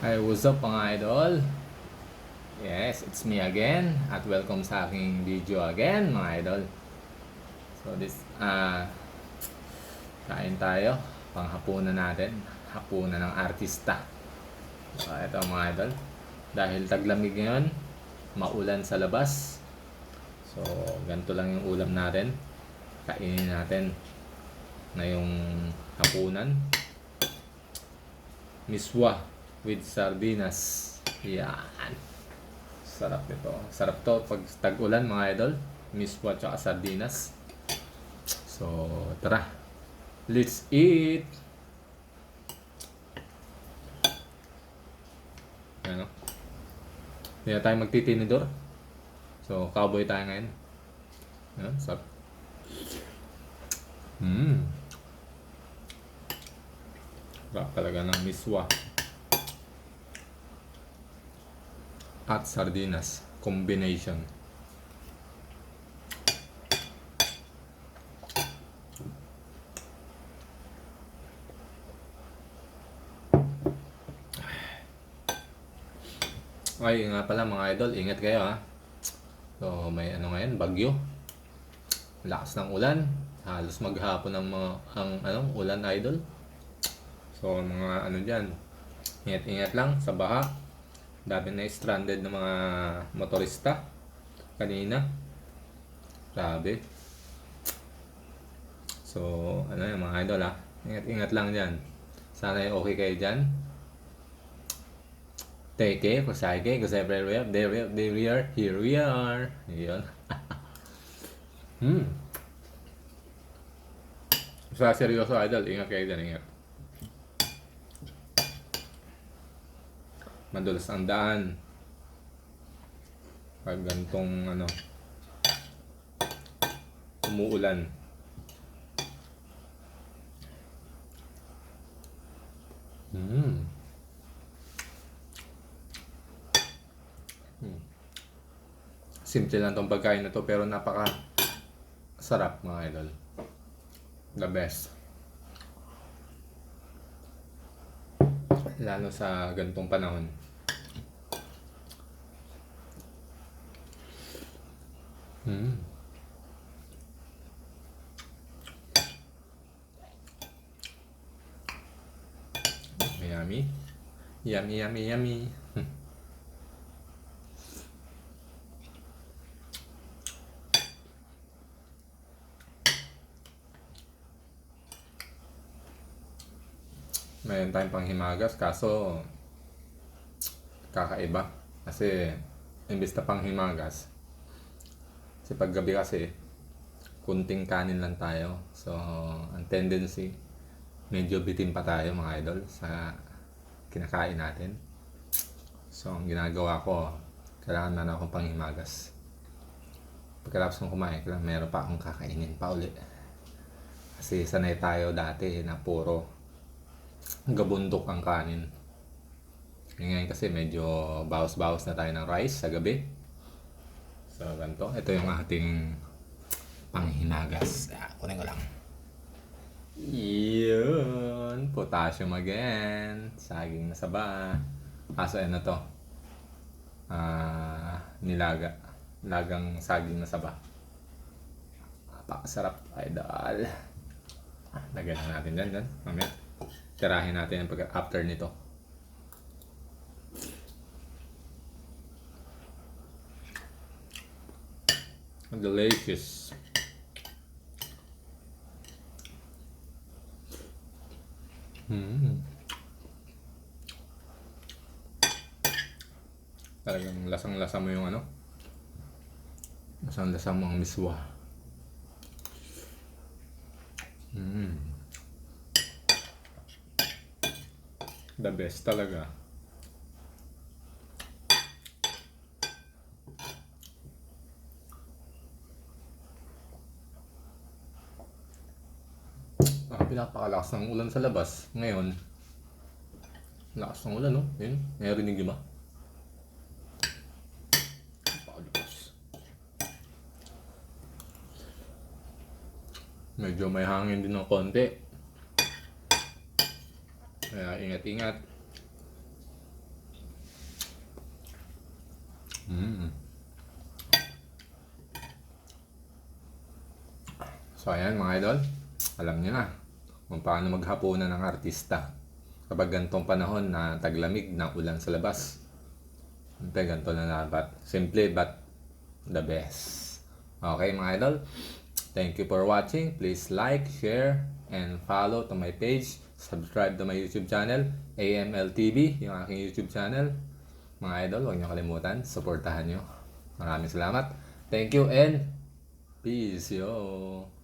Hi, what's up mga idol? Yes, it's me again at welcome sa aking video again mga idol. So this, ah, kain tayo, panghapunan natin, hapunan ng artista. So ito mga idol, dahil taglamig ngayon, maulan sa labas. So ganito lang yung ulam natin, kainin natin na yung hapunan. Miswa with sardinas. Yan. Sarap nito. Sarap to pag tag-ulan mga idol. Miswa tsaka sardinas. So, tara. Let's eat! Ano? Hindi tayo magtitinidor. So, cowboy tayo ngayon. Yan, sarap. Mmm. Sarap talaga ng miswa. At sardinas. Combination. Ay, nga pala mga idol, ingat kayo ha. So, may ano ngayon, bagyo. Lakas ng ulan. Halos maghapon ang mga ang anong ulan idol. So, mga ano diyan. Ingat-ingat lang sa baha. Dami na stranded ng mga motorista kanina. Grabe. So, ano yung mga idol ha. Ingat-ingat lang diyan. Sana ay okay kayo diyan. Take care, kusay care, because everywhere, there, we- there we are, here we are. Yun. hmm. Sa seryoso, idol, ingat kayo dyan, ingat. Madulas ang daan. Pag gantong, ano, umuulan. Hmm. Simple lang tong pagkain na to pero napaka sarap mga idol. The best. Lalo sa gantong panahon. Mm. Yummy. Yummy, yummy, yummy. Mayroon tayong panghimagas kaso kakaiba. Kasi imbis na panghimagas kasi paggabi kasi kunting kanin lang tayo. So ang tendency medyo bitin pa tayo mga idol sa kinakain natin. So ang ginagawa ko kailangan na akong panghimagas. Pagkatapos kong kumain meron pa akong kakainin pa uli. Kasi sanay tayo dati na puro gabundok ang kanin. Ngayon kasi medyo bawas-bawas na tayo ng rice sa gabi. So, ganito. Ito yung ating panghinagas. Ah, kunin ko lang. Yun. Potassium again. Saging na saba. Kaso ano to? Ah, nilaga. Lagang saging na saba. Napakasarap. Idol. Ah, Lagyan na natin dyan. dyan. Mamaya. Tirahin natin pag after nito. Delicious. Mm. Talagang lasang-lasa mo yung ano? Lasang-lasa mo ang miswa. Mm. The best talaga. Ah, pinapakalakas ng ulan sa labas. Ngayon, lakas ng ulan, no? Yun, narinig niyo ba? Medyo may hangin din ng konti. Kaya ingat-ingat. Mm. So ayan mga idol, alam niyo na kung paano maghapunan ng artista kapag gantong panahon na taglamig na ulan sa labas. Siyempre, ganito na dapat. Simple but the best. Okay mga idol, thank you for watching. Please like, share, and follow to my page. Subscribe to my YouTube channel, AMLTV, yung aking YouTube channel. Mga idol, huwag niyo kalimutan, supportahan niyo. Maraming salamat. Thank you and peace yo.